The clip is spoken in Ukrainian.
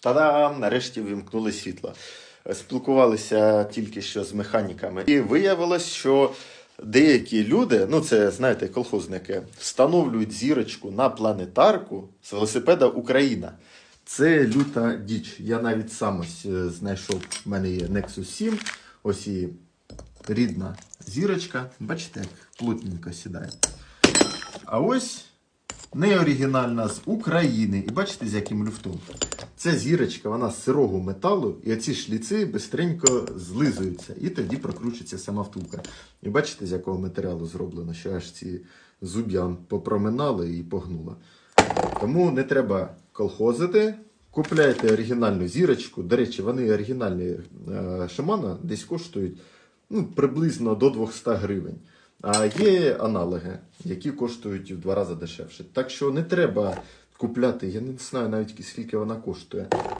Та-дам! Нарешті вимкнули світло. Спілкувалися тільки що з механіками. І виявилось, що деякі люди, ну це знаєте, колхозники, встановлюють зірочку на планетарку з велосипеда Україна. Це люта діч. Я навіть сам ось е, знайшов. У мене є Nexus 7. Ось і рідна зірочка. Бачите, як плотненько сідає. А ось не оригінальна з України. І бачите, з яким люфтом. Ця зірочка, вона з сирого металу, і оці шліци бистренько злизуються, і тоді прокручується сама втулка. І бачите, з якого матеріалу зроблено, що аж ці зуб'ян попроминали і погнуло. Тому не треба колхозити. Купляйте оригінальну зірочку. До речі, вони оригінальні е, Шимана десь коштують ну, приблизно до 200 гривень. А є аналоги, які коштують в два рази дешевше. Так що не треба купляти, я не знаю навіть скільки вона коштує.